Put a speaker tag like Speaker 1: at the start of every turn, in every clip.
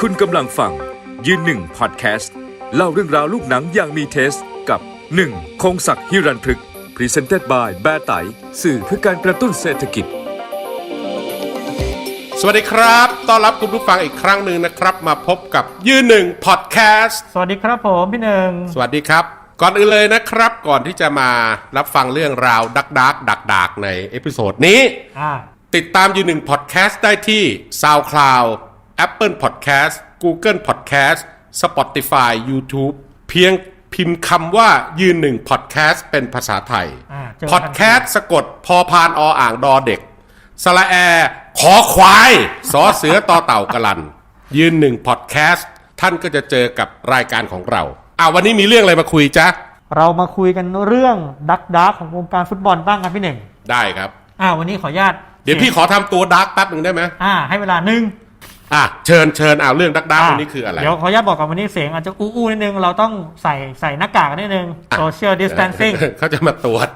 Speaker 1: คุณกำลังฟัง ยืนหนึ่งพอดแคสต์ เล่าเรื่องราวลูกหนังอย่างมีเทส กับ 1. คงศักดิ์ฮิรันพฤกษ์ Presented by แบร์ไตสื่อเพื่อการกระตุ้นเศรษฐกิจ
Speaker 2: สวัสดีครับ ต้อนรับคุณผู้ฟังอีกครั้งหนึ่งนะครับ มาพบกับยืนหนึ่งพอดแคสต์
Speaker 3: สวัสดีครับผมพี่หนึ่ง
Speaker 2: สวัสดีครับ ก่อนอื่นเลยนะครับ ก่อนที่จะมารับฟังเรื่องราวดักดักดักดักในเอพิโซดนี้
Speaker 3: อ่า
Speaker 2: ติดตามยืนหนึ่งพอดแคสต์ได้ที่ SoundCloud Apple Podcast Google Podcast Spotify YouTube เพียงพิมพ์คำว่ายืนหนึ่งพอดแคสต์เป็นภาษาไทย
Speaker 3: อ่าเจอ
Speaker 2: พอดแคสต์สะกดพอพานออ่างดอเด็กสระแอ ขอควายสอเสือต่อเต่ากะลัน ยืนหนึ่งพอดแคสต์ท่านก็จะเจอกับรายการของเราอ่าวันนี้มีเรื่องอะไรมาคุยจ๊ะ
Speaker 3: เรามาคุยกันเรื่องดักดักของวงการฟุตบอลบ้างครับพี่หนึ่ง
Speaker 2: ได้ครับ
Speaker 3: อ่าวันนี้ขออนุญาต
Speaker 2: เดี๋ยวพี่ขอทำตัวดาร์กแป๊บหนึ่งได้ไหม
Speaker 3: อ่า ให้เวลาหนึ่ง
Speaker 2: อะเชิญเชิญเอาเรื่องดักดักวันนี้คืออะไร
Speaker 3: เดี๋ยวขออนุญาตบอกก่อนวันนี้เสียงอาจจะอู้ๆนิดนึง เราต้องใส่ใส่หน้ากากกันนิดนึง social distancing
Speaker 2: เขาจะมาตรวจ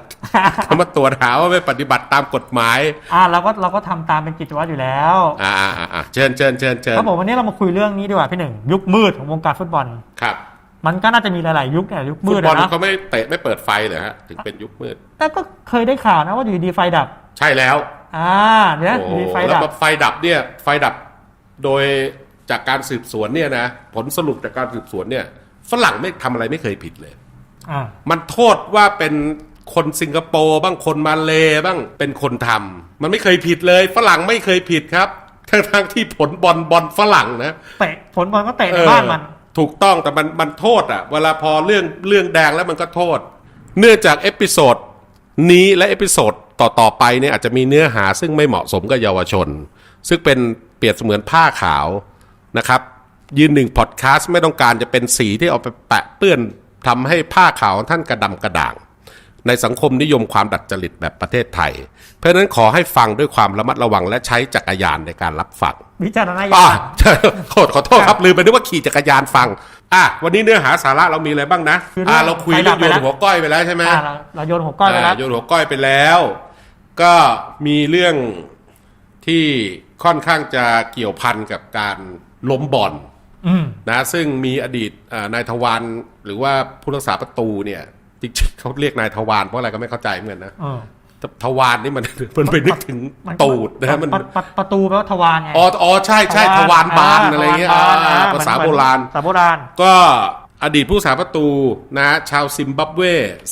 Speaker 2: เขามาตรวจหาว่าไม่ปฏิบัติตามกฎหมาย
Speaker 3: อ่าเราก็เราก็ทำตามเป็นกิจวัตรอยู่แล้ว
Speaker 2: อ่าอ่าอ่าอ่าเชิญเชิญเชิญเชิญ
Speaker 3: ครับผมวันนี้เรามาคุยเรื่องนี้ดีกว่าพี่หนึ่งยุคมืดของวงการฟุตบอล
Speaker 2: ครับ
Speaker 3: มันก็น่าจะมีหลายๆยุคเนี่ยยุค
Speaker 2: ฟุ
Speaker 3: มื
Speaker 2: ต
Speaker 3: ด
Speaker 2: บอล
Speaker 3: อะนะ
Speaker 2: เขาไม่เตะไม่เปิดไฟเลยฮะถึงเป็นยุคมืด
Speaker 3: แต่ก็เคยได้ข่าวนะว่าอยู่ดีไฟดับ
Speaker 2: ใช่แล้ว
Speaker 3: อ่าเดี๋ยวนะ
Speaker 2: โอ้
Speaker 3: อยู่ดีไฟ
Speaker 2: แล้ว
Speaker 3: ดับ
Speaker 2: แบบไฟดับเนี่ยไฟดับโดยจากการสืบสวนเนี่ยนะผลสรุปจากการสืบสวนเนี่ยฝรั่งไม่ทำอะไรไม่เคยผิดเลย
Speaker 3: อ่า
Speaker 2: มันโทษว่าเป็นคนสิงคโปร์บ้างคนมาเลบ้างเป็นคนทำมันไม่เคยผิดเลย ฝรั่งไม่เคยผิดครับทั้งทั้งๆที่ผลบอลบอลฝรั่งนะ
Speaker 3: เตะผลบอลก็เตะในบ้านมัน
Speaker 2: เออถูกต้องแต่มันมันโทษอะ เวลาพอเรื่องเรื่องแดงแล้วมันก็โทษ เนื่องจากเอพิโซด นี้และเอพิโซดต่อๆไปเนี่ยอาจจะมีเนื้อหาซึ่งไม่เหมาะสมกับเยาวชน ซึ่งเป็นเปรียบเสมือนผ้าขาวนะครับ ยืนหนึ่งพอดแคสต์ไม่ต้องการจะเป็นสีที่เอาไปแปะเปื้อนทำให้ผ้าขาวท่านกระดำกระด่าง ในสังคมนิยมความดัดจริตแบบประเทศไทย เพราะฉะนั้นขอให้ฟังด้วยความระมัดระวังและใช้จักรยานในการรับฟัง
Speaker 3: วิจารณญา
Speaker 2: อ่า
Speaker 3: ณ
Speaker 2: ใช่ขอขอโทษครับลืมไปนึกว่าขี่จักรยานฟังอะวันนี้เนื้อหาสาระเรามีอะไรบ้างนะ
Speaker 3: คือเรื่อง
Speaker 2: อ่าเราคุยเรื่อง
Speaker 3: ไฟ
Speaker 2: โย
Speaker 3: ดับไปแล้ว
Speaker 2: นหัวก้อยไปแล้วใช่ไหม
Speaker 3: อ่าเราเราโยนหัวก้อยไปแล้วา
Speaker 2: โยนหัวก้อยไปแล้ว ก็มีเรื่องที่ค่อนข้างจะเกี่ยวพันกับการล้มบอล
Speaker 3: อืม
Speaker 2: นะซึ่งมีอดีตอ่านายทวารหรือว่าผู้รักษาประตูเนี่ย จริงๆเขาเรียกนายทวารเพราะอะไรก็ไม่เข้าใจเหมือนกันนะ
Speaker 3: เออ
Speaker 2: ทวารนี่มันมันไปนึกถึง
Speaker 3: มัน
Speaker 2: ตูดนะมัน
Speaker 3: ปปประตูแปลว่าทวารไง
Speaker 2: อ๋ออ๋อใช่ใช่ทวารบานอะไรเงี้ย
Speaker 3: ทวารบน
Speaker 2: อ่า
Speaker 3: อ่
Speaker 2: ภาษา
Speaker 3: เหมื
Speaker 2: โบ
Speaker 3: อน
Speaker 2: ราณ
Speaker 3: ภาษาโบราณ
Speaker 2: ก็อดีตผู้สาประตูนะชาวซิมบับเว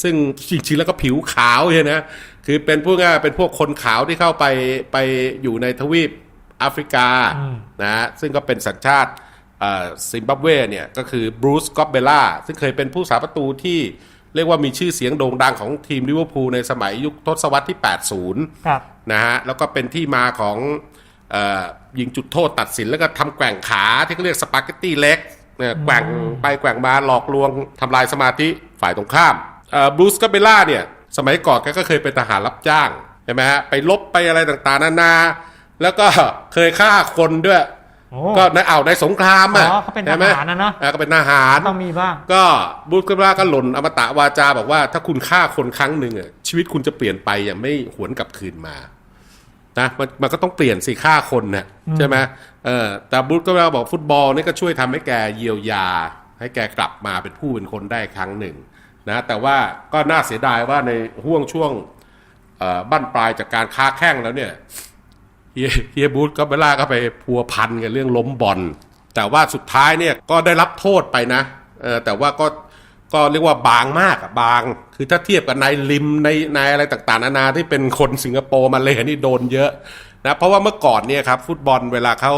Speaker 2: ซึ่งจริงๆแล้วก็ผิวขาวเลยนะคือเป็นพวกง่ายเป็นพวกคนขาวที่เข้าไปไปอยู่ในทวีปแอฟริกา
Speaker 3: อืม
Speaker 2: นะซึ่งก็เป็นสัญชาติซิมบับเวเนี่ยก็คือบรูซกอบเบล่าซึ่งเคยเป็นผู้สาประตูที่ เรียกว่ามีชื่อเสียงโด่งดังของทีมลิเวอร์พูลในสมัยยุคทศวรรษที่ 80
Speaker 3: ครับ
Speaker 2: นะฮะ แล้วก็เป็นที่มาของเออยิงจุดโทษตัดสินแล้วก็ทำแกว่งขาที่เขาเรียกสปาเกตตี้เล็กเนี่ยแกว่งไปแกว่งมาหลอกลวงทำลายสมาธิฝ่ายตรงข้ามบรูซกาเบล่าเนี่ยสมัยก่อนแกก็เคยเป็นทหารรับจ้างใช่ไหมฮะไปลบไปอะไรต่างๆนานา แล้วก็เคยฆ่าคนด้วย
Speaker 3: โอ้
Speaker 2: ก็ในอ่าวในสงครามอะ
Speaker 3: อ๋อเขาเป็น
Speaker 2: ใช่ไหม
Speaker 3: ทหารนะเนอะ
Speaker 2: อ่ก็เป็นทหาร
Speaker 3: ต้องมีบ้าง
Speaker 2: ก็บูธกราก็หล่นอมตะวาจาบอกว่าถ้าคุณฆ่าคนครั้งหนึ่งอะชีวิตคุณจะเปลี่ยนไปอย่างไม่หวนกลับคืนมานะมันมันก็ต้องเปลี่ยนสิฆ่าคนนะใช่ไหมเออแต่บูธกราบอกฟุตบอลนี่ก็ช่วยทำให้แกเยียวยา ให้แกกลับมาเป็นผู้เป็นคนได้ครั้งหนึ่งนะแต่ว่าก็น่าเสียดายว่าในห่วงช่วง เอ่อบั้นปลายจากการค้าแข้งแล้วเนี่ย เฮียบูธก็เวลาก็ไปพัวพันกับเรื่องล้มบอลแต่ว่าสุดท้ายเนี่ยก็ได้รับโทษไปนะเออแต่ว่าก็ก็เรียกว่าบางมากอะบาง คือถ้าเทียบกับนายลิมในนายอะไรต่างๆนานาที่เป็นคนสิงคโปร์มาเลยนี่โดนเยอะนะเพราะว่าเมื่อก่อนเนี่ยครับฟุตบอลเวลาเขา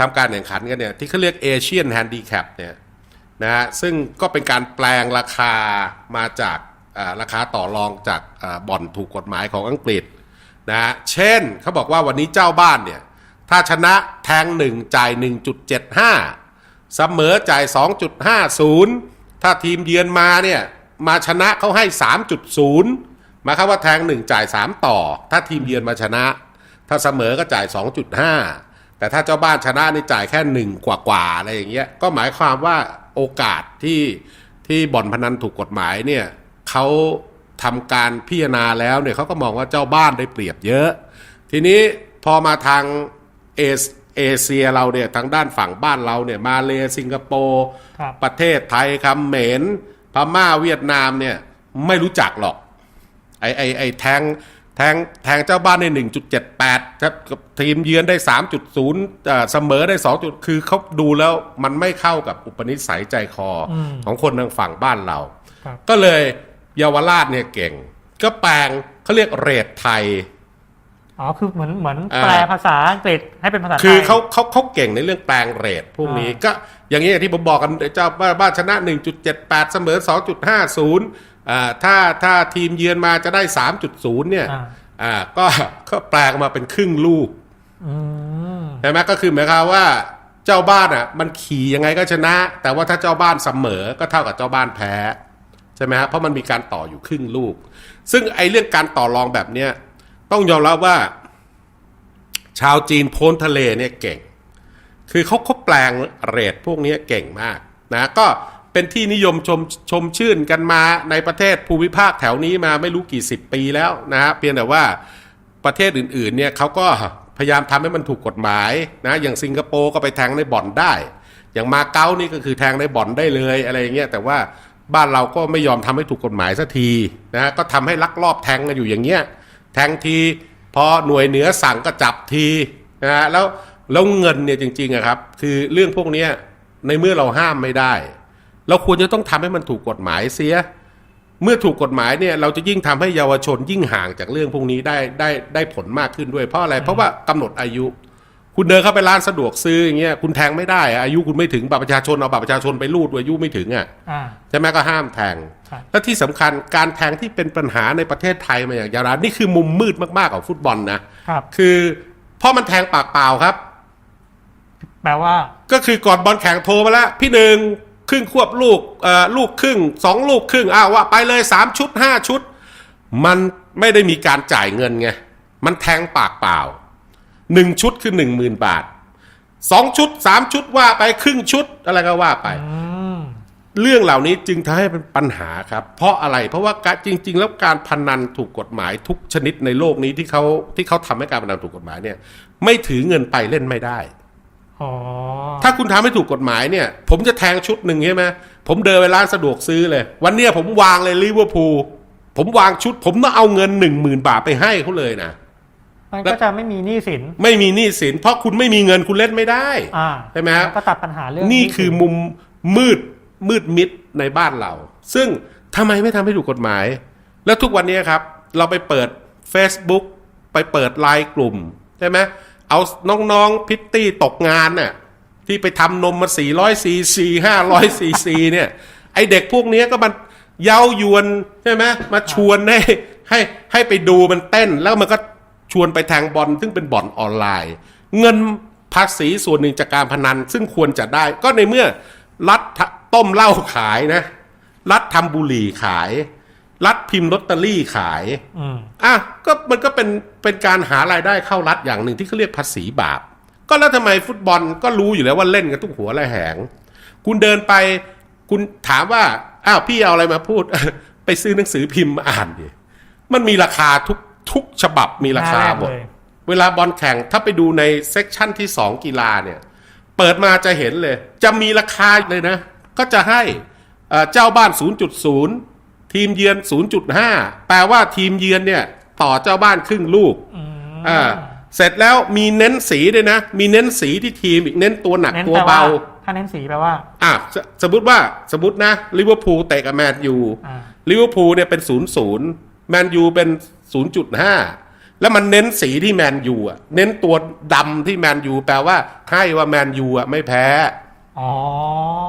Speaker 2: ทำการแข่งขันกันเนี่ยที่เขาเรียกเอเชียนแฮนดิแคปเนี่ยนะฮะซึ่งก็เป็นการแปลงราคามาจากราคาต่อรองจากบ่อนถูกกฎหมายของอังกฤษ นะเช่นเขาบอกว่าวันนี้เจ้าบ้านเนี่ยถ้าชนะแทงหนึ่งจ่าย 1.75 เสมอจ่าย 2.50 ถ้าทีมเยือนมาเนี่ยมาชนะเขาให้ 3.0 มาความว่าแทงหนึ่งจ่าย 3 ต่อ ถ้าทีมเยือนมาชนะ ถ้าเสมอก็จ่าย 2.5 แต่ถ้าเจ้าบ้านชนะนี่จ่ายแค่หนึ่งกว่าๆอะไรอย่างเงี้ยก็หมายความว่าโอกาสที่ที่บ่อนพนันถูกกฎหมายเนี่ยเขา ทำการพิจารณาแล้วเนี่ยเขาก็มองว่าเจ้าบ้านได้เปรียบเยอะ ทีนี้พอมาทางเอเอเชียเราเนี่ยทางด้านฝั่งบ้านเราเนี่ยมาเลสิงคโปร์
Speaker 3: ครับ
Speaker 2: ประเทศไทยคำเหมนพม่าเวียดนามเนี่ยไม่รู้จักหรอกไอไอไอแทงแทงแทงเจ้าบ้านได้หนึ่งจุดเจ็ดแปดครับกับทีมเยือนได้สามจุดศูนย์เสมอได้สองจุดคือเขาดูแล้วมันไม่เข้ากับอุปนิสัยใจคออ
Speaker 3: ม
Speaker 2: ของคนทางฝั่งบ้านเรา
Speaker 3: ครับ
Speaker 2: ก็เลย เยาวราชเนี่ยเก่ง ก็แปลงเขาเรียกเรทไทย
Speaker 3: อ๋อคือเหมือนเหมือน
Speaker 2: อ่า
Speaker 3: แปลภาษาอังกฤษให้เป็นภาษาไทย
Speaker 2: คือเขาเขาเขาเก่งในเรื่องแปลงเรทพวกนี้
Speaker 3: อ่า
Speaker 2: ก็อย่างนี้อย่างที่ผมบอกกันเจ้าบ้านบ้านชนะ 1.78 เสมอ 2.50อ่าถ้าถ้าทีมเยือนมาจะได้ 3.0 เนี่ย
Speaker 3: อ่า
Speaker 2: อ่าก็ก็แปลงมาเป็นครึ่งลูก
Speaker 3: อืม
Speaker 2: ใช่ไหมก็คือหมายความว่าเจ้าบ้านอะ มันขี่ยังไงก็ชนะ แต่ว่าถ้าเจ้าบ้านเสมอก็เท่ากับเจ้าบ้านแพ้ ใช่ไหมฮะเพราะมันมีการต่ออยู่ครึ่งลูก ซึ่งไอ้เรื่องการต่อรองแบบเนี้ยต้องยอมรับว่า ชาวจีนโพ้นทะเลเนี่ยเก่ง คือเขาเขาแปลงเรทพวกนี้เก่งมากนะก็เป็นที่นิยมชมชมชื่นกันมาในประเทศภูมิภาคแถวนี้มาไม่รู้กี่สิบปีแล้วนะฮะเพียงแต่ว่าประเทศอื่นๆเนี่ยเขาก็พยายามทำให้มันถูกกฎหมายนะอย่างสิงคโปร์ก็ไปแทงในบ่อนได้ อย่างมาเก๊านี่ก็คือแทงในบ่อนได้เลยอะไรเงี้ยแต่ว่า บ้านเราก็ไม่ยอมทำให้ถูกกฎหมายสักทีนะก็ทำให้ลักลอบแทงกันอยู่อย่างเงี้ยแทงทีพอหน่วยเหนือสั่งก็จับทีนะฮะแล้วแล้วเงินเนี่ยจริงๆอะครับ คือเรื่องพวกนี้ในเมื่อเราห้ามไม่ได้ เราควรจะต้องทำให้มันถูกกฎหมายเสีย เมื่อถูกกฎหมายเนี่ยเราจะยิ่งทำให้เยาวชนยิ่งห่างจากเรื่องพวกนี้ได้ได้ได้ผลมากขึ้นด้วยเพราะอะไร เพราะว่ากำหนดอายุ คุณเดินเข้าไปร้านสะดวกซื้ออย่างเงี้ยคุณแทงไม่ได้อะอายุคุณไม่ถึงบัตรประชาชนเอาบัตรประชาชนไปรูดอายุไม่ถึงอะ
Speaker 3: อ่า
Speaker 2: ใช่ไหมก็ห้ามแทง
Speaker 3: ครับ
Speaker 2: และที่สำคัญการแทงที่เป็นปัญหาในประเทศไทยมาอย่างยาวนานนี่คือมุมมืดมากๆของฟุตบอลนะครับ คือเพราะมันแทงปากเปล่าครับ
Speaker 3: แปลว่า
Speaker 2: ก็คือก่อนบอลแข่งโทรมาแล้ว พี่หนึ่งครึ่งควบลูกเอ่อลูกครึ่งสองลูกครึ่งอ้าวว่าไปเลยสามชุดห้าชุด มันไม่ได้มีการจ่ายเงินไงมันแทงปากเปล่า หนึ่งชุดคือหนึ่งหมื่นบาทสองชุดสามชุดว่าไปครึ่งชุดอะไรก็ว่าไป
Speaker 3: อืม
Speaker 2: เรื่องเหล่านี้จึงทำให้เป็นปัญหาครับ เพราะอะไรเพราะว่าการจริง ๆ แล้วการพนันถูกกฎหมายทุกชนิดในโลกนี้ที่เขาที่เขาทำให้การพนันถูกกฎหมายเนี่ย ไม่ถือเงินไปเล่นไม่ได้
Speaker 3: อ๋อ
Speaker 2: ถ้าคุณทำให้ถูกกฎหมายเนี่ย ผมจะแทงชุดหนึ่งใช่ไหมผมเดินไปร้านสะดวกซื้อเลย วันเนี้ยผมวางเลยลิเวอร์พูลผมวางชุด ผมต้องเอาเงินหนึ่งหมื่นบาทไปให้เขาเลยนะ
Speaker 3: มันก็จะไม่มีหนี้สิน
Speaker 2: ไม่มีหนี้สิน เพราะคุณไม่มีเงินคุณเล่นไม่ได้
Speaker 3: อ่า
Speaker 2: ใช่ไหมฮะ
Speaker 3: ก็ตัดปัญหาเรื่อง
Speaker 2: นี่
Speaker 3: หสิ
Speaker 2: คือมุมมืดมืดมิดในบ้านเรา ซึ่งทำไมไม่ทำให้ถูกกฎหมาย แล้วทุกวันนี้ครับ เราไปเปิด Facebook ไปเปิดไลน์กลุ่มใช่ไหมเอาน้องๆพิตตี้ตกงานน่ะที่ไปทำนมมา 400ซีซี500ซีซีเนี่ยไอเด็กพวกเนี้ยก็มันเย้ายวนใช่ไหมมาชวนให้ให้ให้ไปดูมันเต้นแล้วมันก็ ชวนไปแทงบอลซึ่งเป็นบ่อนออนไลน์ เงินภาษีส่วนหนึ่งจากการพนัน ซึ่งควรจะได้ ก็ในเมื่อรัฐต้มเหล้าขายนะ รัฐทำบุหรี่ขาย รัฐพิมพ์ลอตเตอรี่ขาย
Speaker 3: อืม
Speaker 2: อะก็มันก็เป็นเป็นการหารายได้เข้ารัฐอย่างหนึ่งที่เขาเรียกภาษีบาป ก็แล้วทำไมฟุตบอลก็รู้อยู่แล้วว่าเล่นกันทุกหัวและแหง คุณเดินไป คุณถามว่าอ้าวพี่เอาอะไรมาพูด ไปซื้อหนังสือพิมพ์มาอ่านดิมันมีราคาทุก ทุกฉบับมีราคาหมด
Speaker 3: หน้าแรกเลย
Speaker 2: เวลาบอลแข่งถ้าไปดูในเซกชันที่สองกีฬาเนี่ย เปิดมาจะเห็นเลย จะมีราคาเลยนะ ก็จะให้เอ่อเจ้าบ้าน 0.0 ทีมเยือน 0.5 แปลว่าทีมเยือนเนี่ย ต่อเจ้าบ้านครึ่งลูก
Speaker 3: อืม
Speaker 2: อ่าเสร็จแล้วมีเน้นสีด้วยนะ มีเน้นสีที่ทีมอีกเน้นตัวหนัก
Speaker 3: เน้น
Speaker 2: ตัว
Speaker 3: แปลว่า
Speaker 2: เบา
Speaker 3: ถ้าเน้นสีแปลว่า
Speaker 2: อะสสมมติว่าสมมตินะลิเวอร์พูลเตะกับแมนยู
Speaker 3: อ่า
Speaker 2: ลิเวอร์พูลเนี่ยเป็นศูนย์ศูนย์แมนยูเป็น ศูนย์จุดห้าแล้วมันเน้นสีที่แมนยูอะ เน้นตัวดำที่แมนยูแปลว่าให้ว่าแมนยูอะไม่แพ้
Speaker 3: อ๋อ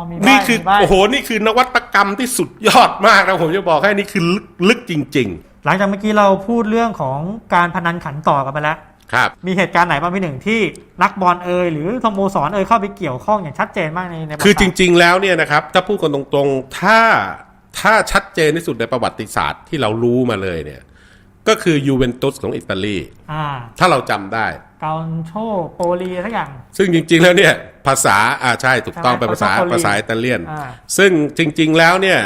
Speaker 3: มี
Speaker 2: นี่
Speaker 3: บ้าง
Speaker 2: คือ
Speaker 3: มีบ้าง
Speaker 2: โอ้โหนี่คือนวัตกรรมที่สุดยอดมากนะผมจะบอกให้นี่คือลึกลึกจริง
Speaker 3: หลังจากเมื่อกี้เราพูดเรื่องของการพนันขันต่อกันไปแล้ว
Speaker 2: ๆ ครับ
Speaker 3: มีเหตุการณ์ไหนบ้างพี่หนึ่งที่นักบอลเอยหรือสโมสรเอยเข้าไปเกี่ยวข้องอย่างชัดเจนมากในใน
Speaker 2: คือจ
Speaker 3: บทบาท
Speaker 2: ริง ๆ แล้วเนี่ยนะครับ ถ้าพูดกันตรงๆ ถ้าถ้าชัดเจนที่สุดในประวัติศาสตร์ที่เรารู้มาเลยเนี่ย ก็คือยูเวนตุสของอิตาลี
Speaker 3: อ่า
Speaker 2: ถ้าเราจำได้
Speaker 3: เกาโชโปลีทุกอย่าง
Speaker 2: ซึ่งจริง ๆ แล้วเนี่ยภาษาอ่าใช่ถูกต้อง
Speaker 3: ใช่ไหม
Speaker 2: เป็นภาษา
Speaker 3: เขาชอบ
Speaker 2: ภาษาอิตาเลียน
Speaker 3: อ่า
Speaker 2: ซึ่งจริง ๆ แล้วเนี่ย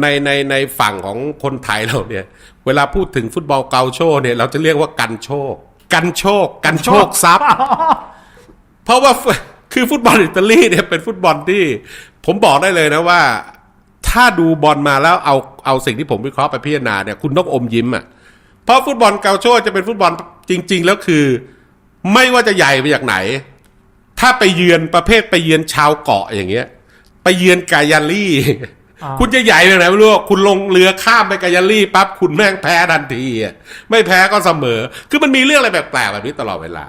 Speaker 2: ในในในฝั่งของคนไทยเราเนี่ย เวลาพูดถึงฟุตบอลเกาโชเนี่ยเราจะเรียกว่ากันโชค กันโชค กันโชคทรัพย์ เพราะว่าคือฟุตบอลอิตาลีเนี่ยเป็นฟุตบอลที่ ผมบอกได้เลยนะว่า ถ้าดูบอลมาแล้วเอาเอาสิ่งที่ผมวิเคราะห์ไปพิจารณาเนี่ยคุณต้องอมยิ้มอะ เพราะฟุตบอลเกาโชจะเป็นฟุตบอลจริง ๆ แล้วคือ ไม่ว่าจะใหญ่มาจากไหน ถ้าไปเยือนประเภทไปเยือนชาวเกาะอย่างเงี้ย ไปเยือนกายาลี่
Speaker 3: อ่า
Speaker 2: คุณจะใหญ่ไปไหนไม่รู้อะคุณลงเรือข้ามไปกายาลี่ปั๊บคุณแม่งแพ้ทันทีอะไม่แพ้ก็เสมอ คือมันมีเรื่องอะไรแปลกๆแบบนี้ตลอดเวลา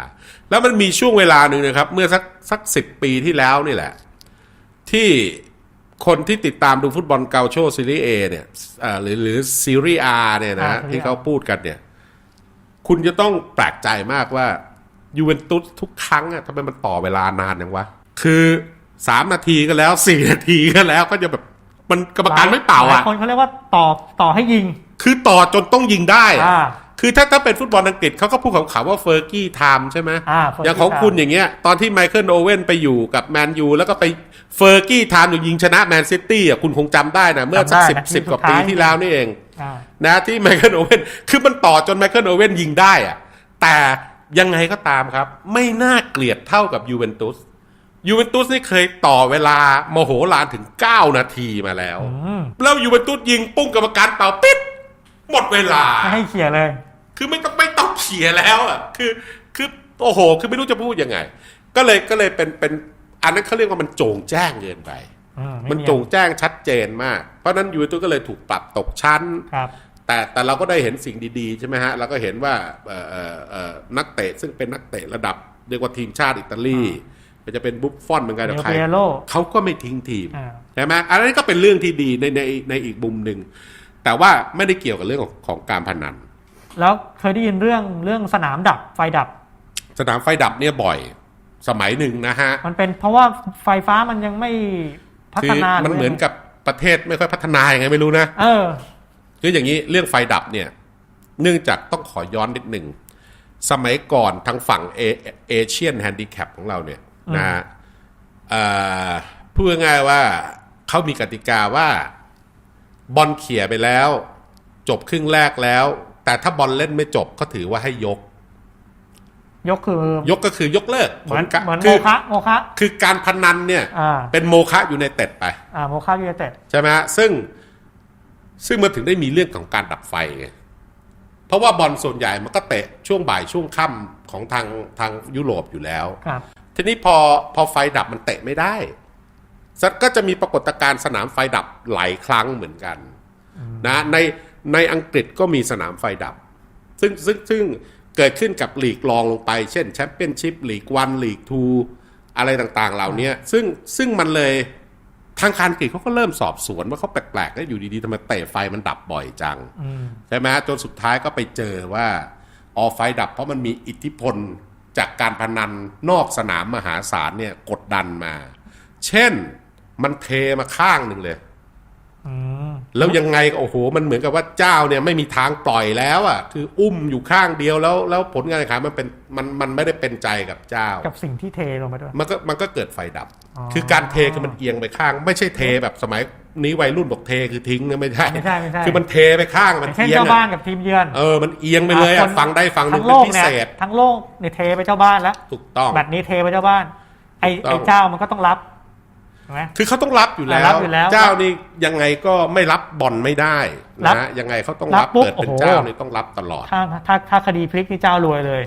Speaker 2: แล้วมันมีช่วงเวลาหนึ่งนะครับ เมื่อสักสักสิบปีที่แล้วนี่แหละ ที่ คนที่ติดตามดูฟุตบอลเกาโชซีรีส์เอเนี่ยอ่าหรือหรือซีรีส์อาเนี่ยนะ
Speaker 3: อ่า Serie A
Speaker 2: ที่เขาพูดกันเนี่ย คุณจะต้องแปลกใจมากว่ายูเวนตุสทุกครั้งอะทำไมมันต่อเวลานานอย่างวะ คือสามนาทีก็แล้วสี่นาทีก็แล้วก็จะแบบมันกรรมการไม่เป่า
Speaker 3: หลา
Speaker 2: อะ
Speaker 3: ยคนเขาเรียกว่าต่อต่อให้ยิง
Speaker 2: คือต่อจนต้องยิงได้อะ
Speaker 3: อ่า
Speaker 2: คือถ้าถ้าเป็นฟุตบอลอังกฤษเขาก็พูดขำๆว่าเฟอร์กี้ไทม์ใช่ไหม
Speaker 3: อ่า Fergie
Speaker 2: อย่างของคุณ
Speaker 3: time
Speaker 2: อย่างเงี้ย ตอนที่ไมเคิลโอเว่นไปอยู่กับแมนยูแล้วก็ไปเฟอร์กี้ไทม์อยู่ยิงชนะแมนซิตี้อะคุณคงจำได้นะ เมื่อสัก
Speaker 3: จำได้
Speaker 2: สิบ
Speaker 3: นะ
Speaker 2: สิบ
Speaker 3: ทีม
Speaker 2: กว่า
Speaker 3: สุดท้าย
Speaker 2: ปีที่แล้วนี่เอง
Speaker 3: อ่า
Speaker 2: นะที่ไมเคิลโอเว่นคือมันต่อจนไมเคิลโอเว่นยิงได้อะแต่ยังไงก็ตามครับ ไม่น่าเกลียดเท่ากับยูเวนตุสยูเวนตุสนี่เคยต่อเวลาโมโหลานถึง 9 นาทีมาแล้ว
Speaker 3: อืม
Speaker 2: แล้วยูเวนตุสยิงปุ้งกรรมการเป่าปิดหมดเวลา
Speaker 3: ไม่ให้เขี่ยร์เลย
Speaker 2: คือไม่ต้องไม่ต้องเขียแล้วอะคือคือโอ้โห คือไม่รู้จะพูดยังไง ก็เลยก็เลยเป็นเป็นอันนั้นเขาเรียกว่ามันโจงแจ้งเกินไป
Speaker 3: อืไมั
Speaker 2: นโจงแจ้งชัดเจนมาก เพราะฉะนั้นยูเวนตุสก็เลยถูกปรับตกชั้น
Speaker 3: ครับ
Speaker 2: แต่แต่เราก็ได้เห็นสิ่งดีๆ ใช่ไหมฮะเราก็เห็นว่าเอ่อเอ่อเอ่อนักเตะซึ่งเป็นนักเตะระดับเรียกว่าทีมชาติอิตาลีมันจะเป็นบุฟฟอนเหมือนกัน
Speaker 3: เน
Speaker 2: กับ
Speaker 3: ล
Speaker 2: ใคร
Speaker 3: เปียโล
Speaker 2: เขาก็ไม่ทิ้งทีม
Speaker 3: อ่า
Speaker 2: ใช่ไหมอันนั้นก็เป็นเรื่องที่ดีในในในอีกมุมหนึ่งแต่ว่าไม่ได้เกี่ยวกับเรื่องของของการพนัน
Speaker 3: แล้วเคยได้ยินเรื่องเรื่องสนามดับไฟดับ
Speaker 2: สนามไฟดับเนี่ยบ่อย สมัยหนึ่งนะฮะ
Speaker 3: มันเป็นเพราะว่าไฟฟ้ามันยังไม่พั
Speaker 2: คื
Speaker 3: ฒ
Speaker 2: อ
Speaker 3: นา
Speaker 2: มัน
Speaker 3: รื
Speaker 2: เหมือน
Speaker 3: ยังไง
Speaker 2: กับประเทศไม่ค่อยพัฒนายังไงไม่รู้นะ
Speaker 3: เออ
Speaker 2: คืออย่างนี้เรื่องไฟดับเนี่ย เนื่องจากต้องขอย้อนนิดหนึ่งสมัยก่อนทางฝั่งเอเอเชียนแฮนดิแคปของเราเนี่ย
Speaker 3: อืม
Speaker 2: นะฮะเอ่อพูดง่ายๆว่าเขามีกติกาว่าบอลเขี่ยไปแล้ว จบครึ่งแรกแล้ว แต่ถ้าบอลเล่นไม่จบก็ถือว่าให้ยก
Speaker 3: ยกคือย
Speaker 2: กก็คือยกเลิก
Speaker 3: เหมือน
Speaker 2: ผลการ
Speaker 3: เหมือนโม
Speaker 2: คือ
Speaker 3: คะโมคะ
Speaker 2: คือการพนันเนี่ย
Speaker 3: อ่า
Speaker 2: เป็นโมฆะอยู่ในเต็ดไป
Speaker 3: อ่าโมคะยูไนเต็ด
Speaker 2: ใช่ไหมฮะซึ่งซึ่งมันถึงได้มีเรื่องของการดับไฟไงเพราะว่าบอลส่วนใหญ่มันก็เตะช่วงบ่ายช่วงค่ำของทางทางยุโรปอยู่แล้ว
Speaker 3: ครับ
Speaker 2: ทีนี้พอพอไฟดับมันเตะไม่ได้สักก็จะมีปรากฏการณ์สนามไฟดับหลายครั้งเหมือนกัน นะใน ในอังกฤษก็มีสนามไฟดับ ซึ่งซึ่งซึ่งเกิดขึ้นกับลีกรองลงไป เช่นแชมเปี้ยนชิพลีกวันลีกทูอะไรต่างๆ เหล่านี้ซึ่งซึ่งมันเลยทางการกฤษเขาก็เริ่มสอบสวนว่าเขาแปลกๆแล้วอยู่ดีๆทำไมเตะไฟมันดับบ่อยจังใช่ไหมจนสุดท้ายก็ไปเจอว่าออไฟดับเพราะมันมีอิทธิพลจากการพนันนอกสนามมหาศาลเนี่ยกดดันมา เช่นมันเทมาข้างหนึ่งเลย แล้วยังไงก็โอ้โหมันเหมือนกับว่าเจ้าเนี่ยไม่มีทางปล่อยแล้วอะคืออุ้มอยู่ข้างเดียวแล้ว แล้วผลการแข่งขันมันเป็นมันมันไม่ได้เป็นใจกับเจ้า
Speaker 3: กับสิ่งที่เทลงไปด้วย
Speaker 2: มันก็มันก็เกิดไฟดับ
Speaker 3: อ๋อ
Speaker 2: คือการเทคือมันเอียงไปข้าง ไม่ใช่เทแบบสมัยนี้วัยรุ่นบอกเทคือทิ้งนะไม่ใช่
Speaker 3: ไม่ใช่ไม่ใช่
Speaker 2: คือมันเทไปข้าง
Speaker 3: อ
Speaker 2: มัน
Speaker 3: ย่างเช่น
Speaker 2: เอียง
Speaker 3: เจ้า
Speaker 2: อะ
Speaker 3: บ้านกับทีมเยือน
Speaker 2: เออมันเอียงไปเลย
Speaker 3: ค
Speaker 2: อะ
Speaker 3: น
Speaker 2: ฟังได้ฟังหนึ่
Speaker 3: ทั้
Speaker 2: ง
Speaker 3: ง
Speaker 2: เป็
Speaker 3: โล
Speaker 2: น
Speaker 3: ก
Speaker 2: พิ
Speaker 3: เนี่ย
Speaker 2: เศษ
Speaker 3: ทั้งโลกเนี่ยเทไปเจ้าบ้านแล้ว
Speaker 2: ถูกต้อง
Speaker 3: บัตรนี้เทไปเจ้าบ้านไอ้
Speaker 2: ถูกต้อง
Speaker 3: ไอ้เจ้ามันก็ต้องรับใช่ ไหม
Speaker 2: คือเขาต้องรับอยู่แล้
Speaker 3: รั
Speaker 2: ว
Speaker 3: บอยู่แล้ว
Speaker 2: เจ้านี่ยังไงก็ไม่รับบอลไม่ได้
Speaker 3: รับ
Speaker 2: นะยังไงเขาต้อง
Speaker 3: รั
Speaker 2: รั
Speaker 3: บบปุ๊บ
Speaker 2: เปิดเป็น
Speaker 3: โอ้โห
Speaker 2: เจ้านี่ต้องรับตลอด
Speaker 3: ถ้าถ้าถ้าคดีพลิกนี่เจ้ารวยเลย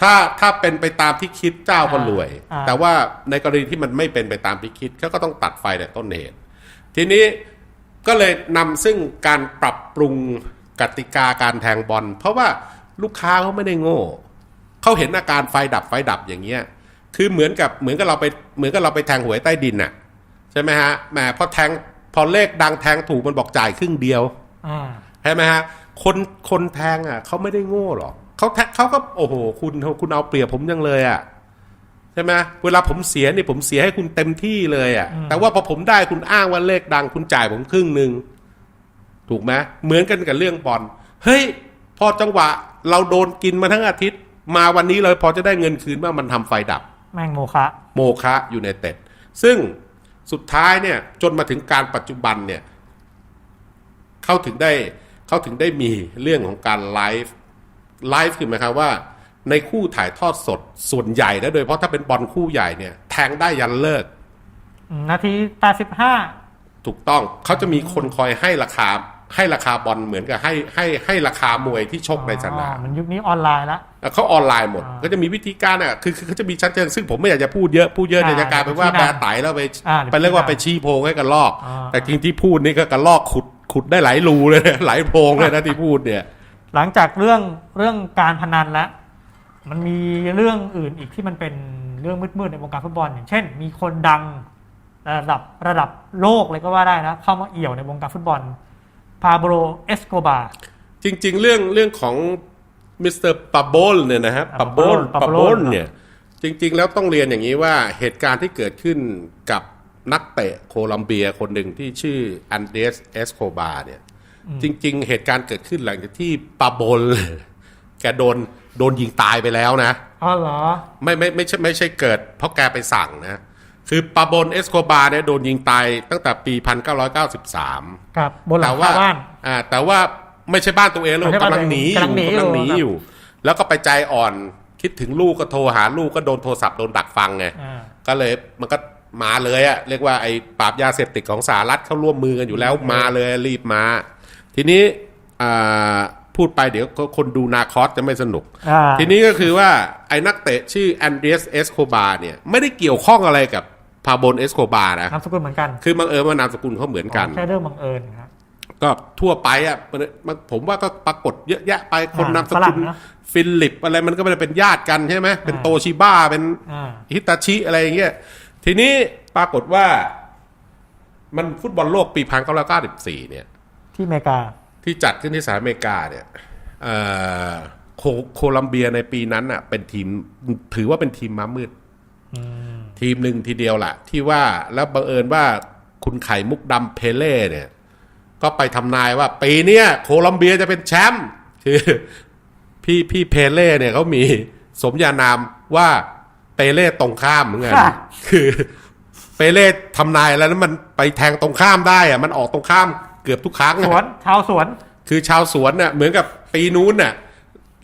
Speaker 2: ถ้าถ้าเป็นไปตามที่คิดเจ้าก็รวย
Speaker 3: อ่า
Speaker 2: แต่ว่าในกรณีที่มันไม่เป็นไปตามที่คิดเขาก็ต้องตัดไฟแต่ต้นเหตุ ทีนี้ก็เลยนำซึ่งการปรับปรุงกติกาการแทงบอล เพราะว่าลูกค้าเขาไม่ได้โง่เขาเห็นอาการไฟดับไฟดับอย่างเงี้ยคือเหมือนกับเหมือนกับเราไปเหมือนกับเราไปแทงหวยใต้ดินน่ะ ใช่ไหมฮะแหมพอแทงพอเลขดังแทงถูกมันบอกจ่ายครึ่งเดียว
Speaker 3: อ่า
Speaker 2: ใช่ไหมฮะคนคนแทงอะเขาไม่ได้โง่หรอกเขาแทเขาก็โอ้โห คุณคุณเอาเปรียบผมจังเลยอะใช่ไหมเวลาผมเสียนี่ผมเสียให้คุณเต็มที่เลยอะ
Speaker 3: อืม
Speaker 2: แต่ว่าพอผมได้คุณอ้างว่าเลขดัง คุณจ่ายผมครึ่งหนึ่งถูกไหมเหมือนกันกับเรื่องบอลเฮ้ยพอจังหวะ เราโดนกินมาทั้งอาทิตย์ มาวันนี้เลยพอจะได้เงินคืนว่ามันทำไฟดับ
Speaker 3: แม่งโมคะ
Speaker 2: โมคะอยู่ในเต็ดซึ่ง สุดท้ายเนี่ยจนมาถึงการปัจจุบันเนี่ยเขาถึงได้เขาถึงได้มีเรื่องของการไลฟ์ไลฟ์คือหมายความว่า ในคู่ถ่ายทอดสดส่วนใหญ่นะโดยเฉพาะถ้าเป็นบอลคู่ใหญ่เนี่ย แทงได้ยันเลิก
Speaker 3: อืมนาที85
Speaker 2: ถูกต้องเขาจะมีคนคอยให้ราคา ให้ราคาบอลเหมือนกับให้ให้ให้ราคามวยที่ชกในสนาม
Speaker 3: อ๋อมันยุคนี้ออนไลน์แล้ว
Speaker 2: แล้วเขาออนไลน์หมด
Speaker 3: อ่า
Speaker 2: ก็จะมีวิธีการอะคือคือเขาจะมีชัดเจนซึ่งผมไม่อยากจะพูดเยอะพูดเยอะเนี่ย
Speaker 3: อ่า
Speaker 2: จะกลายเป็นว่า
Speaker 3: เดี๋ยว
Speaker 2: แบ
Speaker 3: ชี้นำ
Speaker 2: ร์ไตแล้วไป
Speaker 3: อ่าเดี๋ยว
Speaker 2: ไปเรียกว่า
Speaker 3: ชี้นำ
Speaker 2: ไปชี้โพรงให้กันลอก
Speaker 3: อ่า
Speaker 2: แต่จริงที่พูดนี่ก็กันลอกขุดขุดได้หลายรูเลยนะหลายโพรงเลยนะที่พูดเนี่ย
Speaker 3: หลังจากเรื่องเรื่องการพนันแล้วมันมีเรื่องอื่นอีกที่มันเป็นเรื่องมืดๆในวงการฟุตบอลอย่างเช่น มีคนดังระดับระดับโลกเลยก็ว่าได้นะเข้ามาเอี่ยวในวงการฟุตบอล พาโบโรเอสโกบา
Speaker 2: จริง ๆ เรื่องเรื่องของมิสเตอร์ปาโบลเนี่ยนะฮะ
Speaker 3: อ่า
Speaker 2: ปาโบล
Speaker 3: ปา
Speaker 2: ปา
Speaker 3: โบล
Speaker 2: โบลเนี่ยจริง ๆ แล้วต้องเรียนอย่างนี้ว่าเหตุการณ์ที่เกิดขึ้นกับนักเตะโคลัมเบียคนหนึ่งที่ชื่ออันเดสเอสโคบาเนี่ยจริง ๆ เหตุการณ์เกิดขึ้นหลังจากที่ปาโบลแกโดนโดนยิงตายไปแล้วนะ
Speaker 3: อ๋อเหรอ
Speaker 2: ไม่ไม่ไม่ใช่ไม่ใช่เกิด เพราะแกไปสั่งนะ คือปาโบลเอสโคบาเนี่ยโดนยิงตายตั้งแต่ปี 1993
Speaker 3: ครับบนหลั
Speaker 2: แต่
Speaker 3: ง
Speaker 2: ว่า
Speaker 3: คาบ้าน
Speaker 2: อ่าแต่ว่าไม่ใช่บ้านตัวเองแล้ว
Speaker 3: ไม่ใช่บ้าน
Speaker 2: กำลังหนี
Speaker 3: ตัวเอง
Speaker 2: อยู่
Speaker 3: กำลังหนี
Speaker 2: กำลังหนี
Speaker 3: อยู่
Speaker 2: อยู่ แล้วก็ไปใจอ่อนคิดถึงลูกก็โทรหาลูกก็โดนโทรศัพท์โดนดักฟังไง
Speaker 3: อ่า
Speaker 2: ก็เลยมันก็มาเลยอะเรียกว่าไอ้ปราบยาเสพติดของสหรัฐเขาร่วมมือกันอยู่แล้วมาเลยรีบมา ทีนี้อ่าพูดไปเดี๋ยวคนดูนาคอสจะไม่สนุก
Speaker 3: อ่า
Speaker 2: ทีนี้ก็คือว่าไอ้นักเตะชื่อแอนเดรสเอสโคบาเนี่ย ไม่ได้เกี่ยวข้องอะไรกับ พาโบนเอสโคบานะ
Speaker 3: นามสกุลเหมือนกัน
Speaker 2: คือบังเอิญว่านามสกุลเขาเหมือนกัน
Speaker 3: แค่เรื่องบังเอิญครับ
Speaker 2: ก็ทั่วไปอะมันมันผมว่าก็ปรากฏเยอะแยะไปคน
Speaker 3: อ่านา
Speaker 2: มส
Speaker 3: ฝรั่
Speaker 2: กุ
Speaker 3: ง
Speaker 2: ล
Speaker 3: นะ
Speaker 2: ฟิลิปอะไรมันก็ไม่ได้เป็นญาติกันใช่ไหมเป็น
Speaker 3: อ่า
Speaker 2: โตชิบ้าเป็น
Speaker 3: อ่า
Speaker 2: ฮิตาชิอะไรอย่างเงี้ยทีนี้ปรากฏว่า มันฟุตบอลโลกปีพันเก้าร้อยเก้าสิบสี่เนี่ย
Speaker 3: ที่อเมริกา
Speaker 2: ที่จัดขึ้นที่สหรัฐอเมริกาเนี่ยเอ่อโคโคลัมเบียในปีนั้นอะ เป็นทีมถือว่าเป็นทีมม้ามืด
Speaker 3: อืม
Speaker 2: ทีมหนึ่งทีเดียวแหละที่ว่าแล้วบังเอิญว่าคุณไข่มุกดำเพเล่เนี่ย ก็ไปทำนายว่า ปีเนี้ยโคลัมเบียจะเป็นแชมป์คือพี่พี่เพเล่เนี่ยเขามีสมญานามว่าเปเล่ตรงข้ามเหมือนกัน
Speaker 3: ค่ะ
Speaker 2: คือเปเล่ทำนายแล้วมันไปแทงตรงข้ามได้อะมันออกตรงข้ามเกือบทุกครั้ง
Speaker 3: ส
Speaker 2: อะ
Speaker 3: วนชาวสวน
Speaker 2: คือชาวสวนน่ะเหมือนกับปีนู้นน่ะ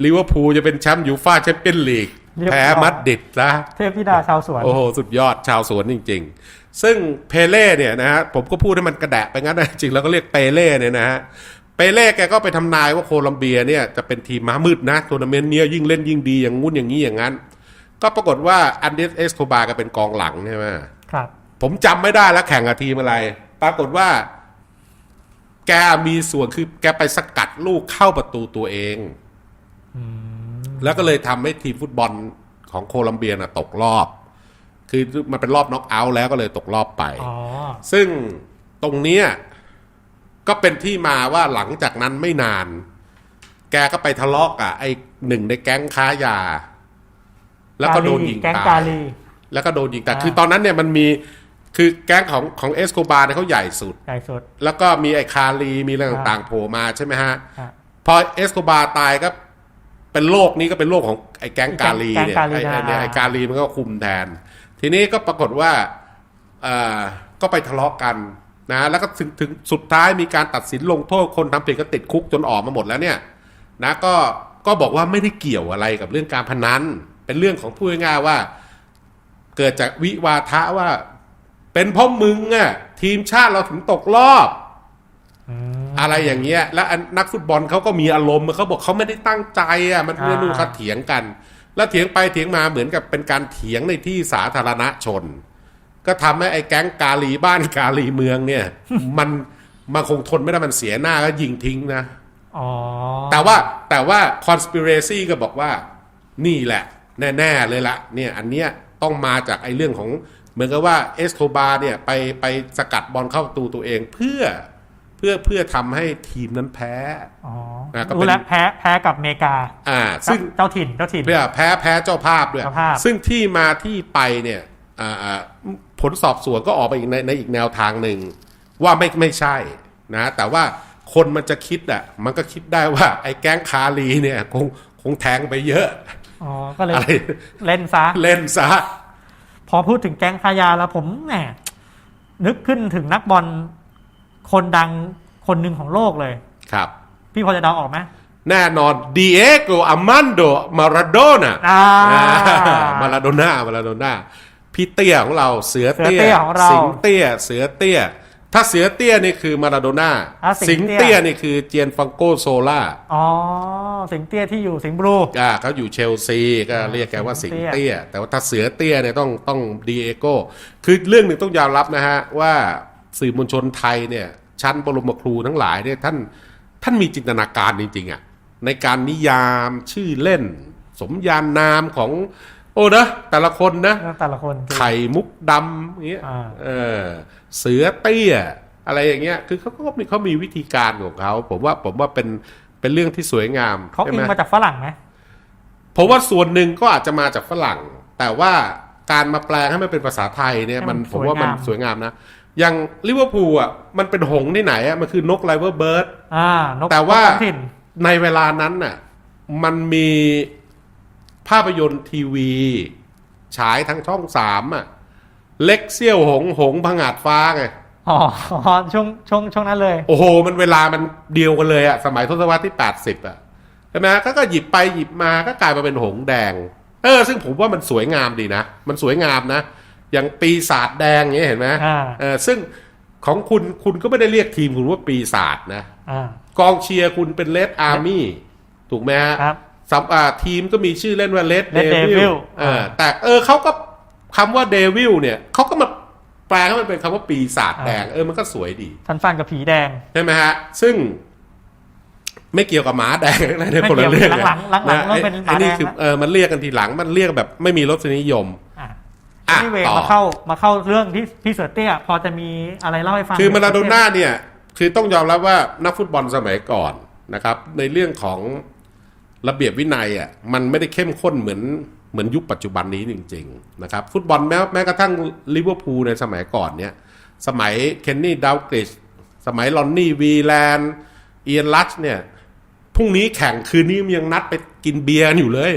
Speaker 2: ลิเวอร์พูลจะเป็นแชมป์ยูฟ่าแชมเปี้ยนลีก
Speaker 3: เรียบร้อย
Speaker 2: แพ้มัดดิดนะ
Speaker 3: เทพธิดาชาวสวน
Speaker 2: โอ้โห สุดยอดชาวสวนจริง ๆ ซึ่งเพเล่เนี่ยนะฮะผมก็พูดให้มันกระแดะไปงั้นนะจริงแล้วก็เรียกเปเล่เนี่ยนะฮะเปเล่แกก็ไปทำนายว่าโคลัมเบียเนี่ยจะเป็นทีมม้ามืดนะทัวร์นาเมนต์เนี้ยยิ่งเล่นยิ่งดีอย่างงุ้นอย่างนี้อย่างนั้น ก็ปรากฏว่าอันเดสเอสโคบาก็เป็นกองหลังใช่ไหม
Speaker 3: ครับ
Speaker 2: ผมจำไม่ได้แล้วแข่งกับทีมอะไร ปรากฏว่า แกมีส่วนคือแกไปสกัดลูกเข้าประตูตัวเอง แล้วก็เลยทำให้ทีมฟุตบอลของโคลัมเบียน่ะตกรอบ คือมันเป็นรอบน็อกเอาท์แล้วก็เลยตกรอบไป
Speaker 3: อ๋อ
Speaker 2: ซึ่งตรงเนี้ยก็เป็นที่มาว่าหลังจากนั้นไม่นาน แกก็ไปทะเลาะกับไอ้หนึ่งในแก๊งค้ายา แล้วก็โดนยิง
Speaker 3: แก๊ง
Speaker 2: ตาย
Speaker 3: กาลี
Speaker 2: แล้วก็โดนยิงตาย
Speaker 3: อ่า
Speaker 2: คือตอนนั้นเนี่ยมันมีคือแก๊งของของเอสโคบาเนี่ยเขาใหญ่สุด
Speaker 3: ใหญ่สุด
Speaker 2: แล้วก็มีไอ้คารีมีอะไรต่างๆโผล่มาใช่ไหมฮะ
Speaker 3: ฮะ
Speaker 2: พอเอสโคบาตายก็ เป็นโลกนี้ก็เป็นโลกของไอ้แก๊งกาลีเนี่ย
Speaker 3: แก๊งกาลี
Speaker 2: ไอ้ไอ้เนี่ย
Speaker 3: อ่า
Speaker 2: ไอ้กาลีมันก็คุมแทน ทีนี้ก็ปรากฏว่าเอ่อก็ไปทะเลาะกันนะแล้วก็ถึงถึงสุดท้ายมีการตัดสินลงโทษคนทำผิดก็ติดคุกจนออกมาหมดแล้วเนี่ยนะก็ก็บอกว่าไม่ได้เกี่ยวอะไรกับเรื่องการพนันเป็นเรื่องของพูดง่ายๆว่า เกิดจากวิวาทะว่า เป็นเพราะมึงอะทีมชาติเราถึงตกรอบ
Speaker 3: อืม
Speaker 2: อะไรอย่างเงี้ย แล้วอันนักฟุตบอลเขาก็มีอารมณ์เขาบอกเขาไม่ได้ตั้งใจอะมันไม่
Speaker 3: อ่า
Speaker 2: รู้เขาเถียงกัน แล้วเถียงไปเถียงมาเหมือนกับเป็นการเถียงในที่สาธารณชน ก็ทำให้ไอ้แก๊งกาลีบ้านกาลีเมืองเนี่ย มันมันคงทนไม่ได้มันเสียหน้าก็ยิงทิ้งนะ
Speaker 3: อ๋อ
Speaker 2: แต่ว่าแต่ว่า conspiracy ก็บอกว่า นี่แหละ แน่ ๆ เลยละเนี่ยอันเนี้ยต้องมาจากไอ้เรื่องของ เหมือนกับว่าเอสโคบาเนี่ยไปไปสกัดบอลเข้าประตูตัวเองเพื่อ เพื่อเพื่อทำให้ทีมนั้นแพ้
Speaker 3: อ๋อ
Speaker 2: อะก็เป็น
Speaker 3: รู้แล้วแพ้แพ้กับอเมริกา
Speaker 2: อ่า ซึ่ง
Speaker 3: เจ้าถิ่นเจ้าถิ่น
Speaker 2: เพื่อแพ้แพ้เจ้าภาพด้วย
Speaker 3: เจ้าภาพ
Speaker 2: ซึ่งที่มาที่ไปเนี่ยอ่าอ่าผลสอบสวนก็ออกไปอีกในในอีกแนวทางหนึ่งว่าไม่ไม่ใช่นะ แต่ว่าคนมันจะคิดอะมันก็คิดได้ว่า ไอ้แก๊งคาลีเนี่ยคงคงแทงไปเยอะ
Speaker 3: อ๋อก็เลย
Speaker 2: อะไร
Speaker 3: เล่นซะ
Speaker 2: เล่นซะ
Speaker 3: พอพูดถึงแก๊งค้ายาแล้วผมแหมนึกขึ้นถึงนักบอล คนดังคนหนึ่งของโลกเลย
Speaker 2: ครับ
Speaker 3: พี่พอจะเดาออกไหม
Speaker 2: แน่นอนดีเอโกอามันโดมาราโดน่า
Speaker 3: อ่า
Speaker 2: มาราโดน่ามาราโดน่าพี่เตี้ยของเราเสือเตี้
Speaker 3: เสือเตี้ยของเรา
Speaker 2: สิงเตี้ย เสือเตี้ย ถ้าเสือเตี้ยนี่คือมาราโดน่า
Speaker 3: อะสิ
Speaker 2: สิง
Speaker 3: งเตี้
Speaker 2: เตี้ย
Speaker 3: ย
Speaker 2: นี่คือเจียนฟังโกโซล่า
Speaker 3: อ๋อ สิงเตี้ยที่อยู่สิงห์บลู
Speaker 2: อ่าเขาอยู่เชลซีก็เรียกแกว่าสิงเตี้ย แต่ว่าถ้าเสือเตี้ยเนี่ยต้องต้องดีเอโก้คือเรื่องหนึ่งต้องยอมรับนะฮะว่า สื่อมวลชนไทยเนี่ยชั้นบรมครูทั้งหลายเนี่ยท่านท่านมีจินตนาการจริงๆอะในการนิยามชื่อเล่น สมญานนามของ โอ้นะแต่ละคนนะ
Speaker 3: แล้วแต่ละคนคือ
Speaker 2: ไข่มุกดำอย่างเงี้ย
Speaker 3: อ่า
Speaker 2: เออเสือเตี้ยอะไรอย่างเงี้ยคือเขาก็มีเขามีวิธีการของเขาผมว่าผมว่าเป็นเป็นเรื่องที่สวยงาม
Speaker 3: เขา
Speaker 2: ใช่
Speaker 3: อิ
Speaker 2: ไห
Speaker 3: ง
Speaker 2: ม
Speaker 3: มาจากฝรั่งไหม
Speaker 2: ผมว่าส่วนหนึ่งก็อาจจะมาจากฝรั่ง แต่ว่าการมาแปลให้มันเป็นภาษาไทยเนี่ย
Speaker 3: ให้มั
Speaker 2: มัน
Speaker 3: น
Speaker 2: ผมว่ามัน
Speaker 3: สวยงาม
Speaker 2: สวยงามนะ อย่างลิเวอร์พูลอะมันเป็นหงส์ที่ไหนอะมันคือนกไลเวอร์เบิร์ด
Speaker 3: อ่านก
Speaker 2: แต่ว่า
Speaker 3: นกท้องถิ่น
Speaker 2: ในเวลานั้นน่ะ มันมีภาพยนตร์ทีวี ฉายทั้งช่องสามอะ เล็กเซี่ยวหงส์หงส์พังอาจฟ้าไง
Speaker 3: อ๋อช่วงช่วงช่วงนั้นเลย
Speaker 2: โอ้โห มันเวลามันเดียวกันเลยอะสมัยทศวรรษที่80อะใช่ไหมก็ก็หยิบไปหยิบมาก็กลายมาเป็นหงส์แดง เออ ซึ่งผมว่ามันสวยงามดีนะ มันสวยงามนะ อย่างปีศาจแดงเงี้ยเห็นไหม
Speaker 3: อ่า
Speaker 2: เออซึ่งของคุณคุณก็ไม่ได้เรียกทีมคุณว่าปีศาจนะ
Speaker 3: อ่า
Speaker 2: กองเชียร์คุณเป็นเลดอาร์มี่ถูกไหมฮะ
Speaker 3: ครับ
Speaker 2: สำอ่าทีมก็มีชื่อเล่นว่าเลด
Speaker 3: Red
Speaker 2: เดวิล
Speaker 3: Devil
Speaker 2: เออแต่เออเขาก็คำว่าเดวิลเนี่ยเขาก็มาแปลให้มันเป็นคำว่าปีศาจแดงเออมันก็สวยดี
Speaker 3: ฟันฟันกับผีแดง
Speaker 2: ใช่ไหมฮะ ซึ่งไม่เกี่ยวกับหมาแดงอะไรใน
Speaker 3: ไม่
Speaker 2: คนละ
Speaker 3: เกี่
Speaker 2: เรื่
Speaker 3: ย
Speaker 2: อ
Speaker 3: ว
Speaker 2: ง
Speaker 3: หลังๆหลังๆ
Speaker 2: นะ
Speaker 3: เริ่มเป็นหมา
Speaker 2: ไอ้นี่
Speaker 3: แดง
Speaker 2: คือ
Speaker 3: ละ
Speaker 2: เออมันเรียกกันทีหลังมันเรียกแบบไม่มีรสนิยม
Speaker 3: อะ
Speaker 2: อะ
Speaker 3: นี่เว
Speaker 2: ต่อ
Speaker 3: มาเข้ามาเข้าเรื่องที่พี่เสือเตี้ย พอจะมีอะไรเล่าให้ฟัง
Speaker 2: คือมาราโดน่าเนี่ยคือต้องยอมรับว่านักฟุตบอลสมัยก่อนนะครับ ในเรื่องของระเบียบวินัยอะมันไม่ได้เข้มข้นเหมือนเหมือนยุคปัจจุบันนี้จริงๆนะครับฟุตบอลแม้แม้กระทั่งลิเวอร์พูลในสมัยก่อนเนี่ยสมัยเคนนี่ดาวกริชสมัยลอนนี่วีแลนด์เอียนลัชเนี่ยพรุ่งนี้แข่งคืนนี้ยังนัดไปกินเบียร์กันอยู่เลย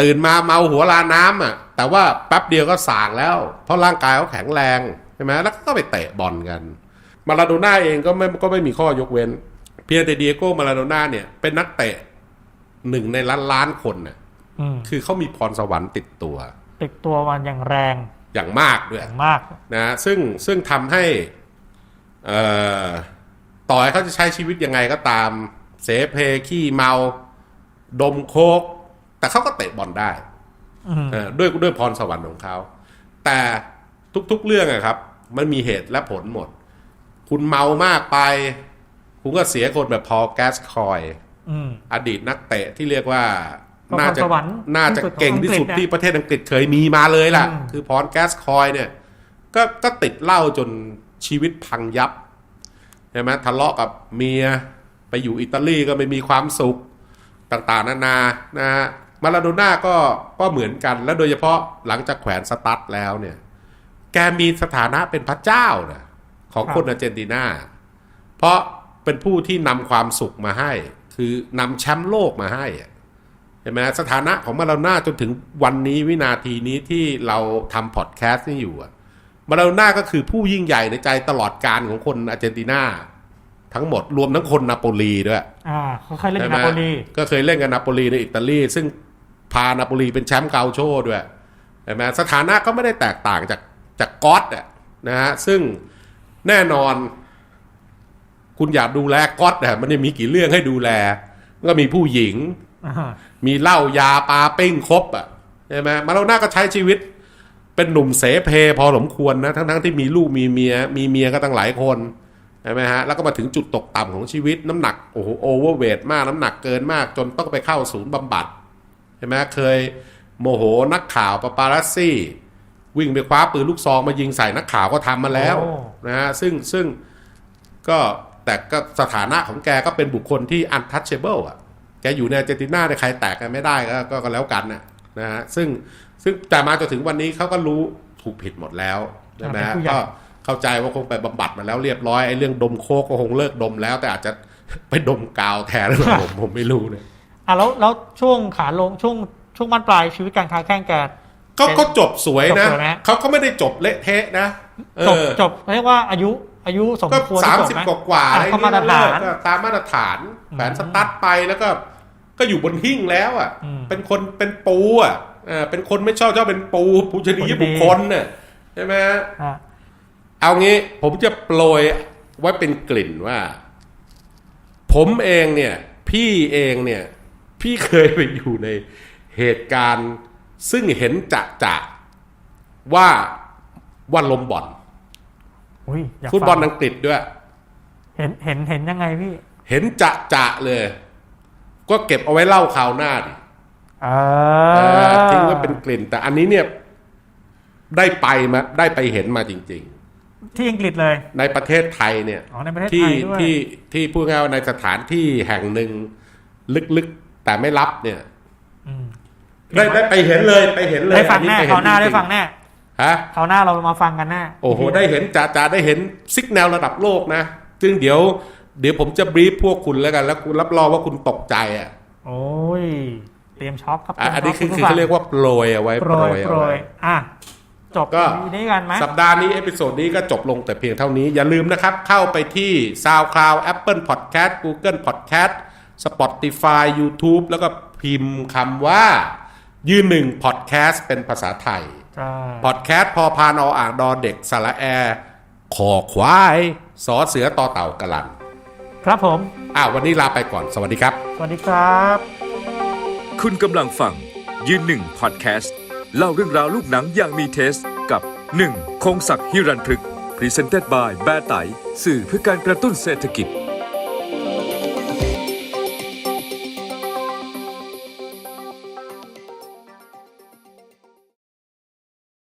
Speaker 2: ตื่นมาเมาหัวลาน้ำอะ แต่ว่าแป๊บเดียวก็ส่างแล้ว เพราะร่างกายเขาแข็งแรงใช่ไหมแล้วก็ไปเตะบอลกันมาราโดน่าเองก็ไม่ก็ไม่มีข้อยกเว้น เพียงแต่เดียโก้มาราโดน่าเนี่ยเป็นนักเตะหนึ่งในล้านล้านคนน่ะ
Speaker 3: อืม
Speaker 2: คือเขามีพรสวรรค์ติดตัว
Speaker 3: ติดตัวมันอย่างแรง
Speaker 2: อย่างมากด้วย
Speaker 3: อย่างมาก
Speaker 2: นะซึ่งซึ่งทำให้เอ่อต่อให้เขาจะใช้ชีวิตยังไงก็ตาม เสเพขี้เมา ดมโคก แต่เขาก็เตะบอลได้
Speaker 3: อืม
Speaker 2: เออด้วยด้วยพรสวรรค์ของเขา แต่ทุกๆเรื่องอะครับ มันมีเหตุและผลหมด คุณเมามากไป คุณก็เสียคนแบบพอลแกสคอย
Speaker 3: อืม
Speaker 2: อดีตนักเตะที่เรียกว่า
Speaker 3: ก็
Speaker 2: น่าจะ
Speaker 3: พรสวรรค์
Speaker 2: น่าจะ
Speaker 3: ที่สุดของ
Speaker 2: เก่งที่สุด
Speaker 3: อังกฤษนะ
Speaker 2: ที่ประเทศอังกฤษเคยมีมาเลยล่ะ
Speaker 3: อืม
Speaker 2: คือพรแกสคอยเนี่ยก็ก็ติดเหล้าจนชีวิตพังยับใช่ไหมทะเลาะกับเมียไปอยู่อิตาลีก็ไม่มีความสุขต่างๆ นานานะฮะ มาราโดน่าก็ก็เหมือนกัน แล้วโดยเฉพาะหลังจากแขวนสตั๊ดแล้วเนี่ย แกมีสถานะเป็นพระเจ้านะของคนอาร์เจนตินา เพราะเป็นผู้ที่นำความสุขมาให้ คือนำแชมป์โลกมาให้อะเห็นไหมสถานะของมาราโดน่าจนถึงวันนี้วินาทีนี้ที่เราทำพอดแคสต์นี่อยู่อะมาราโดน่าก็คือผู้ยิ่งใหญ่ในใจตลอดการของคนอาร์เจนตินาทั้งหมดรวมทั้งคนนาโปลีด้วย
Speaker 3: อ่าเขาเคยเล่น
Speaker 2: ใช่
Speaker 3: กับ
Speaker 2: ไหม
Speaker 3: นาโปลี
Speaker 2: ก็เคยเล่นกับนาโปลีในอิตาลี ซึ่ง พานาโปลีเป็นแชมป์เกาโชด้วยใช่ไหมสถานะก็ไม่ได้แตกต่างจากจากก๊อตอะนะฮะซึ่งแน่นอน คุณอยากดูแลก๊อตอะมันจะมีกี่เรื่องให้ดูแล ก็มีผู้หญิง
Speaker 3: อ่า
Speaker 2: มีเหล้ายาปลาปิ้งครบอะใช่ไหมมาเราน่าก็ใช้ชีวิต เป็นหนุ่มเสเพพอสมควรนะ ทั้งๆที่มีลูกมีเมีย มีเมียก็ตั้งหลายคนใช่ไหมฮะแล้วก็มาถึงจุดตกต่ำของชีวิต น้ำหนักโอ้โหโอเวอร์เวทมากน้ำหนักเกินมาก จนต้องไปเข้าศูนย์บำบัด ใช่ไหมเคยโมโหนักข่าวปาปารัสซี่ วิ่งไปคว้าปืนลูกซองมายิงใส่นักข่าวก็ทำมาแล้ว
Speaker 3: โอ้
Speaker 2: นะฮะซึ่งซึ่งก็แต่ก็สถานะของแกก็เป็นบุคคลที่ untouchable อะ แกอยู่ในอาร์เจนตินาเนี่ยใครแตะกันไม่ได้ก็ก็ก็แล้วกันน่ะนะฮะซึ่งซึ่งแต่มาจนถึงวันนี้เขาก็รู้ถูกผิดหมดแล้วใช่ไหมฮะ
Speaker 3: เป็นผู้ใหญ่
Speaker 2: ก็เข้าใจว่าคงไปบำบัดมาแล้วเรียบร้อยไอ้เรื่องดมโคกก็คงเลิกดมแล้ว แต่อาจจะไปดมกาวแทนหรือเปล่าผมผมไม่รู้เนี่ย
Speaker 3: อะแล้วแล้วช่วงขาลงช่วงช่วงบ้านปลายชีวิตการค้าแข่งแก
Speaker 2: ก็ก็จบสวยนะ
Speaker 3: จบสวยนะ
Speaker 2: เขาก็ไม่ได้จบเละเทะนะเอ
Speaker 3: จบ
Speaker 2: อ
Speaker 3: จบเรียกว่าอายุออายุสม
Speaker 2: ก็
Speaker 3: ควร
Speaker 2: สาม
Speaker 3: ที่
Speaker 2: สิบ
Speaker 3: จไห
Speaker 2: กว่ากว่าๆอะไร
Speaker 3: อะก็มาตรฐาน
Speaker 2: ก็ตามมาตรฐาน
Speaker 3: อืม
Speaker 2: แผนสตาร์ทไปแล้วก็ ก็อยู่บนหิ้งแล้วอะ
Speaker 3: อืม
Speaker 2: เป็นคนเป็นปูอะเออเป็นคนไม่ชอบชอบเป็นปูปูชนียบุคคลน่ะใช่ไหมฮะ
Speaker 3: อะ
Speaker 2: เอางี้ผมจะโปรยไว้เป็นกลิ่นว่า ผมเองเนี่ย พี่เองเนี่ย พี่เคยไปอยู่ในเหตุการณ์ ซึ่งเห็นจะจะว่าว่าลมบ่อน
Speaker 3: อุ้ยอยาก
Speaker 2: ฟุตบอล
Speaker 3: ฟัง
Speaker 2: อังกฤษด้วย
Speaker 3: เห็นเห็นเห็นยังไงพี่
Speaker 2: เห็นจะจะเลย ก็เก็บเอาไว้เล่าข่าวหน้าดิ
Speaker 3: เอ
Speaker 2: เอ
Speaker 3: อ
Speaker 2: อทิ้งไว้เป็นกลิ่น แต่อันนี้เนี่ยได้ไปมาได้ไปเห็นมาจริง
Speaker 3: ที่อังกฤษเลย
Speaker 2: ๆในประเทศไทยเนี่ย
Speaker 3: อ๋อในประเทศไท
Speaker 2: ที่
Speaker 3: ยด้วย
Speaker 2: ที่ที่พูดง่ายๆว่าในสถานที่แห่งหนึ่งลึกๆ แต่ไม่รับเนี่ย
Speaker 3: อืม
Speaker 2: ได้ได้ไปเห็นเลยไปเห็นเลย
Speaker 3: ได้ฟัง
Speaker 2: อั
Speaker 3: แน่
Speaker 2: ป
Speaker 3: คราวหน้า
Speaker 2: จริ
Speaker 3: ได้ฟังแน่
Speaker 2: ฮะ
Speaker 3: คราวหน้าเรามาฟังกันแน่
Speaker 2: โอ้โหได้เห็นจ่าจ่าได้เห็นซิกแนวระดับโลกนะซึ่งเดี๋ยวเดี๋ยวผมจะบรีฟพวกคุณแล้วกัน แล้วคุณรับรองว่าคุณตกใจอะ
Speaker 3: โอ้ย เตรียมช็อปครับ
Speaker 2: อะอันนี้คือ
Speaker 3: ต
Speaker 2: คือ
Speaker 3: มช็
Speaker 2: เขาเรียกว่าโปรยเอาไว้
Speaker 3: โปรย
Speaker 2: เอา
Speaker 3: โปร
Speaker 2: ไว้
Speaker 3: ยอะจบ
Speaker 2: ก็
Speaker 3: นี้กันไหม
Speaker 2: สัปดาห์นี้เอพิโซดนี้ก็จบลงแต่เพียงเท่านี้ อย่าลืมนะครับ เข้าไปที่ SoundCloud Apple Podcast Google Podcast Spotify YouTube แล้วก็พิมพ์คำว่า ยืนหนึ่ง Podcast เป็นภาษาไทย
Speaker 3: ใช่
Speaker 2: Podcast พอพานออ่างดอเด็กสระแอขอควายสอเสือต่อเต่ากะลัน
Speaker 3: ครับผม
Speaker 2: อ้าววันนี้ลาไปก่อนสวัสดีครับ
Speaker 3: สวัสดีครับ
Speaker 1: คุณกำลังฟัง ยืนหนึ่งพอดแคสต์เล่าเรื่องราวลูกหนังอย่างมีเทสกับ 1. คงศักดิ์ฮิรันพฤกษ์ Presented by แบร์ไตสื่อเพื่อการกระตุ้นเศรษฐกิจ